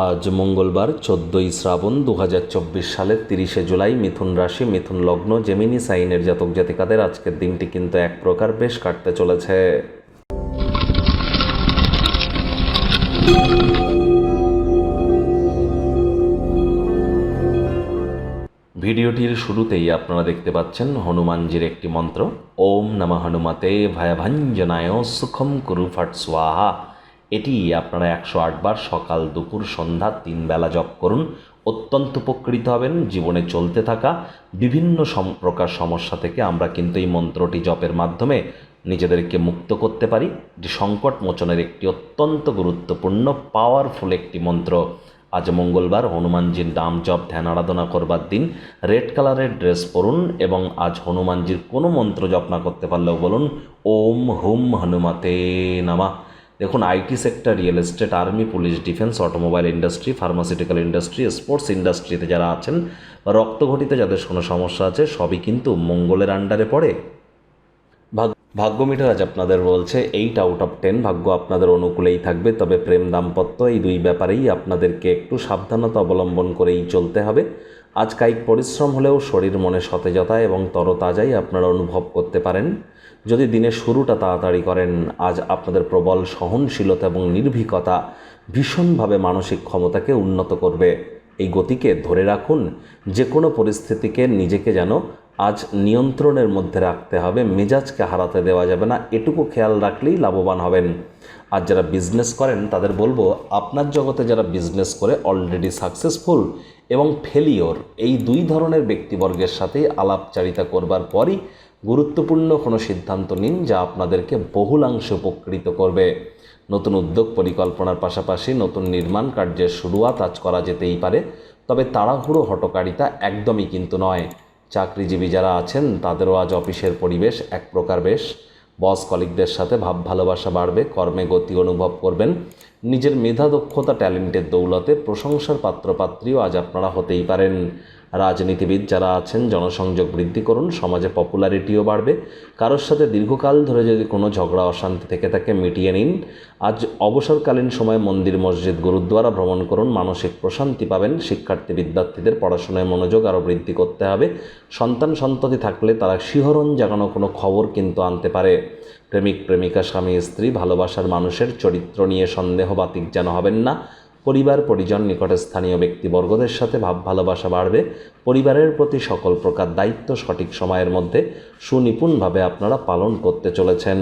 আজ মঙ্গলবার চোদ্দোই শ্রাবণ দু হাজার চব্বিশ সালের তিরিশে জুলাই মিথুন রাশি, মিথুন লগ্ন, জেমিনি সাইনের জাতক জাতিকাদের আজকের দিনটি কিন্তু এক প্রকার বেশ কাটতে চলেছে। ভিডিওটির শুরুতেই আপনারা দেখতে পাচ্ছেন হনুমানজির একটি মন্ত্র, ওম নমঃ হনুমতে ভয়াভঞ্জনায় সুখম কুরু ফট স্বাহা। এটি আপনারা একশো আটবার সকাল দুপুর সন্ধ্যা তিন বেলা জপ করুন। অত্যন্ত উপকৃত হবেন জীবনে চলতে থাকা বিভিন্ন প্রকার সমস্যা থেকে। আমরা কিন্তু এই মন্ত্রটি জপের মাধ্যমে নিজেদেরকে মুক্ত করতে পারি। এটি সংকট মোচনের একটি অত্যন্ত গুরুত্বপূর্ণ পাওয়ারফুল একটি মন্ত্র। আজ মঙ্গলবার হনুমানজির নাম জপ, ধ্যান, আরাধনা করবার দিন। রেড কালারের ড্রেস পরুন এবং আজ হনুমানজির কোনো মন্ত্র জপ না করতে পারলেও বলুন, ওম হুম হনুমাতে নামা। দেখুন IT sector real estate army police defence automobile industry pharmaceutical industry sports ইন্ডাস্ট্রিতে যারা আছেন বা রক্তঘটিতে যাদের কোনো সমস্যা আছে, সবই কিন্তু মঙ্গলের আন্ডারে পড়ে। ভাগ্য মিটার আজ আপনাদের বলছে এইট আউট অফ টেন ভাগ্য আপনাদের অনুকূলেই থাকবে, তবে প্রেম দাম্পত্য, এই দুই ব্যাপারেই আপনাদেরকে একটু সাবধানতা অবলম্বন করেই চলতে হবে। আজ কায়িক পরিশ্রম হলেও শরীর মনে সতেজতা এবং তরতাজাই আপনারা অনুভব করতে পারেন। যদি দিনের শুরুটা তাড়াতাড়ি করেন, আজ আপনাদের প্রবল সহনশীলতা এবং নির্ভীকতা ভীষণভাবে মানসিক ক্ষমতাকে উন্নত করবে। এই গতিকে ধরে রাখুন যে কোনো পরিস্থিতিকে নিজেকে যেন আজ নিয়ন্ত্রণের মধ্যে রাখতে হবে, মেজাজকে হারাতে দেওয়া যাবে না, এটুকু খেয়াল রাখলেই লাভবান হবেন। আর যারা বিজনেস করেন, তাদের বলব, আপনার জগতে যারা বিজনেস করে অলরেডি সাকসেসফুল এবং ফেলিওর এই দুই ধরনের ব্যক্তিবর্গের সাথে আলাপচারিতা করবার পরই গুরুত্বপূর্ণ কোনো সিদ্ধান্ত নিন যা আপনাদেরকে বহুলাংশে উপকৃত করবে। নতুন উদ্যোগ পরিকল্পনার পাশাপাশি নতুন নির্মাণ কার্যের শুরুয়াত আজ করা যেতেই পারে, তবে তাড়াহুড়ো হটকারিতা একদমই কিন্তু নয়। চাকরিজীবী যারা আছেন, তাদেরও আজ অফিসের পরিবেশ এক প্রকার বেশ। বস কলিকদের সাথে ভাব ভালোবাসা বাড়বে, কর্মে গতি অনুভব করবেন। নিজের মেধা দক্ষতা, ট্যালেন্টের দৌলতে প্রশংসার পাত্রপাত্রীও আজ আপনারা হতেই পারেন। রাজনীতিবিদ যারা আছেন, জনসংযোগ বৃদ্ধি করুন, সমাজে পপুলারিটিও বাড়বে। কারোর সাথে দীর্ঘকাল ধরে যদি কোনো ঝগড়া, অশান্তি থেকে থাকে মিটিয়ে নিন, আজ অবসরকালীন সময় মন্দির, মসজিদ, গুরুদ্বারা ভ্রমণ করুন, মানসিক প্রশান্তি পাবেন, শিক্ষার্থী, বিদ্যার্থীদের পড়াশোনায় মনোযোগ আরও বৃদ্ধি করতে হবে। সন্তান সন্ততি থাকলে তারা শিহরণ জাগানো কোনো খবর কিন্তু আনতে পারে। প্রেমিক, প্রেমিকা, স্বামী, স্ত্রী ভালোবাসার মানুষের চরিত্র নিয়ে সন্দেহ বাতিক যেন হবেন না। পরিবার, পরিজন নিকটে স্থানীয় ব্যক্তিবর্গদের সাথে ভাব, ভালোবাসা বাড়বে। পরিবারের প্রতি সকল প্রকার দায়িত্ব সঠিক সময়ের মধ্যে সুনিপুণভাবে আপনারা পালন করতে চলেছেন।